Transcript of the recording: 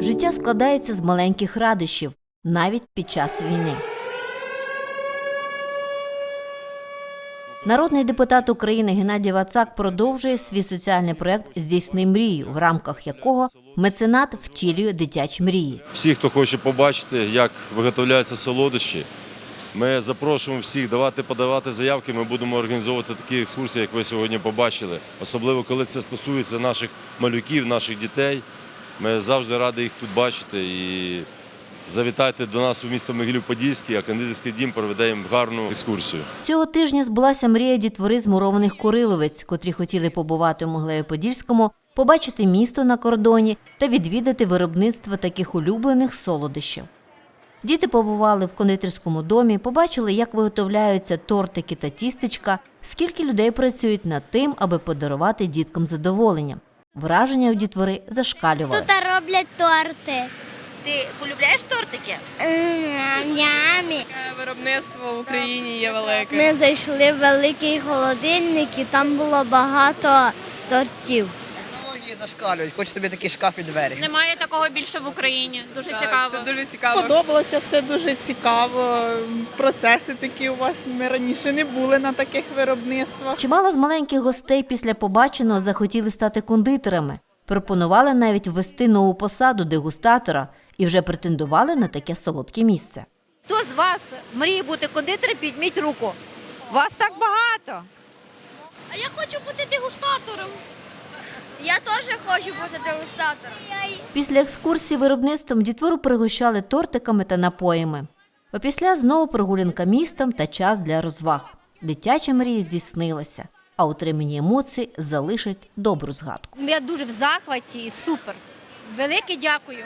Життя складається з маленьких радощів, навіть під час війни. Народний депутат України Геннадій Вацак продовжує свій соціальний проект Здійсни мрію, в рамках якого меценат втілює дитячі мрії. Всі, хто хоче побачити, як виготовляються солодощі, ми запрошуємо всіх давати подавати заявки. Ми будемо організовувати такі екскурсії, як ви сьогодні побачили. Особливо коли це стосується наших малюків, наших дітей. Ми завжди раді їх тут бачити і завітайте до нас у місто Могилів-Подільський, а кандидатський дім проведе їм гарну екскурсію. Цього тижня збулася мрія дітвори з мурованих Куриловець, котрі хотіли побувати у Моглею-Подільському, побачити місто на кордоні та відвідати виробництво таких улюблених солодощів. Діти побували в кондитерському домі, побачили, як виготовляються тортики та тістечка, скільки людей працюють над тим, аби подарувати діткам задоволення. Враження у дітвори зашкалювали. Тут роблять торти. Ти полюбляєш тортики? Нямі. Е, Виробництво в Україні є велике. Ми зайшли в великий холодильник і там було багато тортів. Технології зашкалюють, хоч тобі такі шкаф і двері. Немає такого більше в Україні. Дуже Так, цікаво. Це дуже цікаво. Подобалося все дуже цікаво. Процеси такі у вас ми раніше не були на таких виробництвах. Чимало з маленьких гостей після побаченого захотіли стати кондитерами. Пропонували навіть ввести нову посаду дегустатора і вже претендували на таке солодке місце. Хто з вас мріє бути кондитером, підміть руку. Вас так багато. А я хочу бути дегустатором. Я теж хочу бути дегустатором. Після екскурсії виробництвом дітвору пригощали тортиками та напоями. Опісля знову прогулянка містом та час для розваг. Дитяча мрія здійснилася, а отримані емоції залишать добру згадку. Я дуже в захваті і супер. Велике дякую.